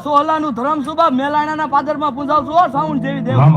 સોહલાનું ધરમ સુબા મેલાણાના પાદરમાં પૂજાવશું હો સાઉન્ડ જેવી દેવ આમ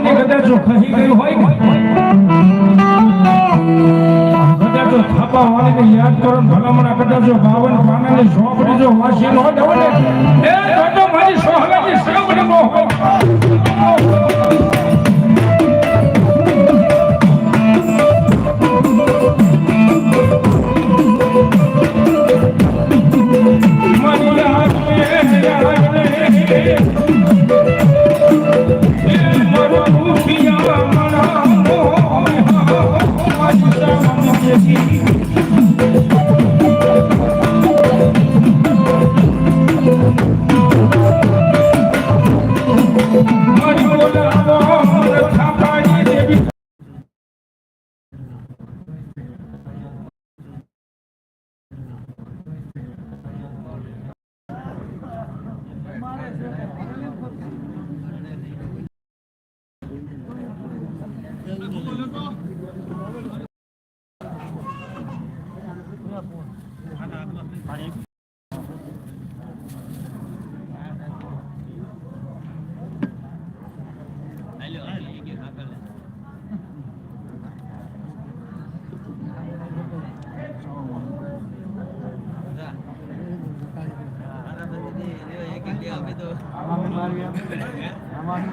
જો ખોળની કદાચ જો ખસી ગયું હોય ને કદાચ જો થાપા વાળીને યાદ કરો ને ભલામણા, કદાચ જો બાવન પાનાની ઝોપડી જો વાસી નો હોય ને એ તો મારી સોહલાની સાવડ ન મારી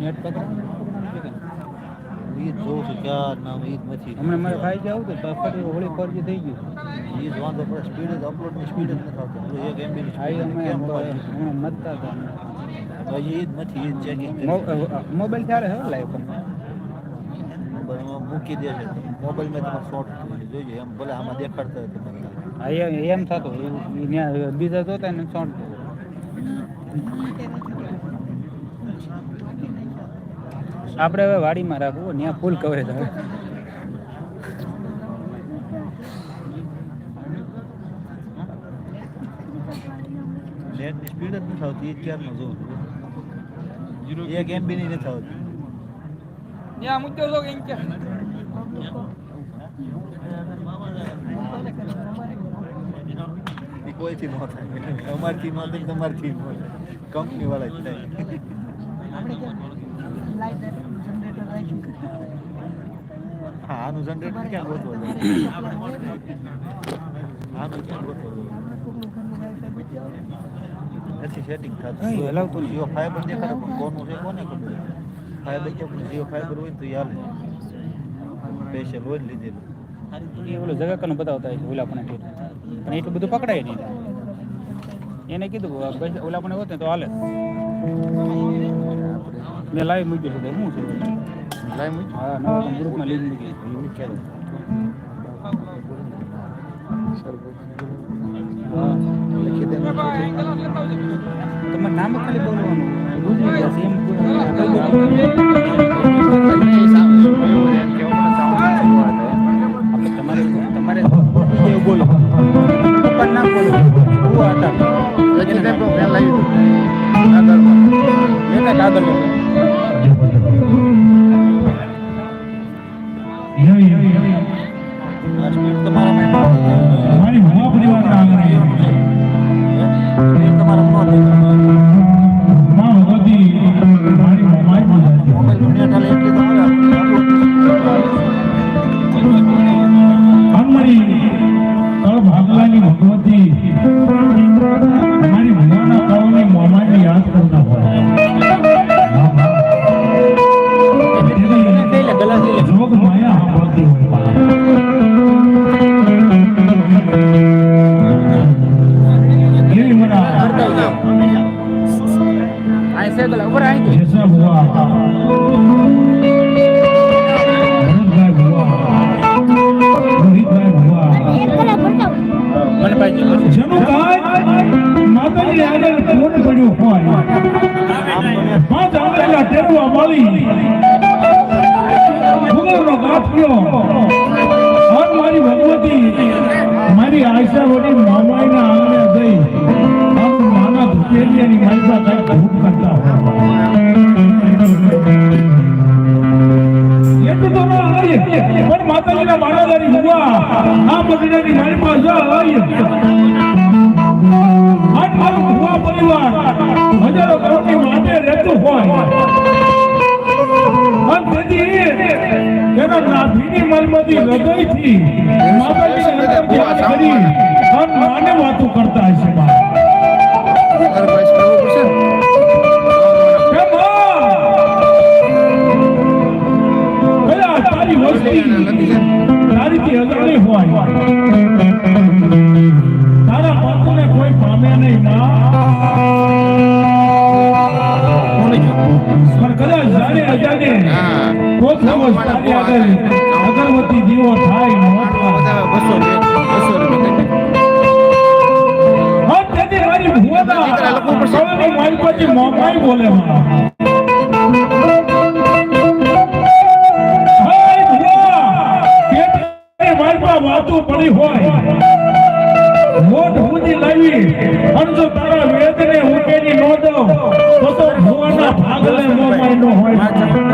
નેટ પકડ. ઈ જોઉં છું ક્યાં નામ ઈ જ નથી. હમણાં મારે ફાઈ જાવ તો ફરી હોળી ફરજી થઈ ગયું ઈ જ વાંધો પડે સ્પીડ જ અપલોડની સ્પીડ જ નથી આવતી. પેલું એક MB ની આ speed અમે કેમ હમણાં હોય? મતતા હતા હજી ઈ જ નથી ઈ જ checking કરી. મો- મોબાઈલ ત્યારે હે લાઈવ પણ મોબાઈલમાં મૂકી દે છે. મોબાઈલમાં તમારે શોર્ટ જોઈજો એમ ભલે આમાં દેખાડતા હોય તમને હા એમ એમ થતું ઈ ન્યા બીજા જોતા ને શોર્ટ આપણે હવે વાડીમાં રાખવું ત્યાં ફૂલ કવરેજ આવે. નેટની સ્પીડ જ નથી આવતી જ ક્યારનો જોઉં એક MB ની નથી આવતી. ત્યાં એમ કે? કોઈથી ન થાય અમારથી ન થાય તમારથી ન થાય કંપની વાળા જ થાય હા આનું જનરેટર ક્યાં ગોતવા આનું ક્યાં ગોતવા નથી સેટિંગ થતું હલાવતું. જીઓ ફાઈબર દેખાડે પણ કોનું છે કોને ખબર ફાઈબર કે જીઓ ફાઈબર હોય તો હાલે. સ્પેશિયલ હોય લીધેલું. એ ઓલો જગાકાનું બતાવતા છે ઓલા પણ પણ એટલું બધું પકડાય નહીં. એને કીધું બસ ઓલા પણ હોત ને તો હાલે. મેં લાઈવ મૂક્યું છે શું છે? Live muito? Ah, não, tem link મૂકી ઈ મૂકેલું હા લખી દે તમારે નામ ખાલી બોલવાનું આપણે તમારે તમારે બોલો બાપાનું નામ બોલો ભુવા હતા હજી કંઈક આગળ લો. આંગળીના ટેરવા મળી ભૂગોળનો ગાંઠિયો અને મારી ભગવતી મારી આશા વડી મામાઈના આંગણે જઈ પણ માતાજીના માણાદારી ભુવા આ બગડાની પાસે જાય આજ મારું ભુવા પરિવાર હજારો કરોડની માટે રહેતું હોય. તેના નાભીની મલમતી હૃદયથી માતાજીને માને વાતો કરતા હશે ભુવા, કેટલી માલપા વાતો પડી હોય મોટ લાવી અને જો તારા ઉકેલી ન દઉં તો તો ભુવાના ભાગલે મોમાઈ હોય મારી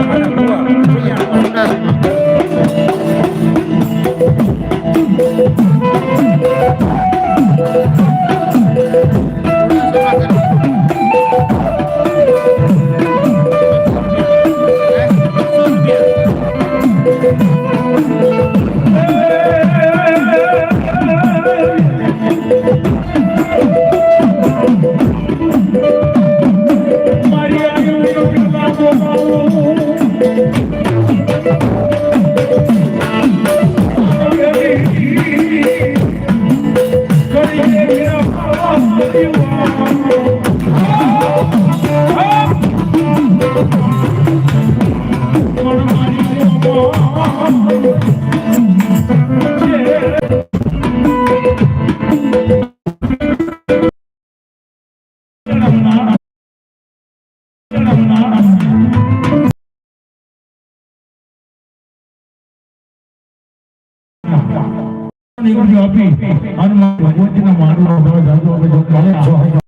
આપી અને ભગવતીના છો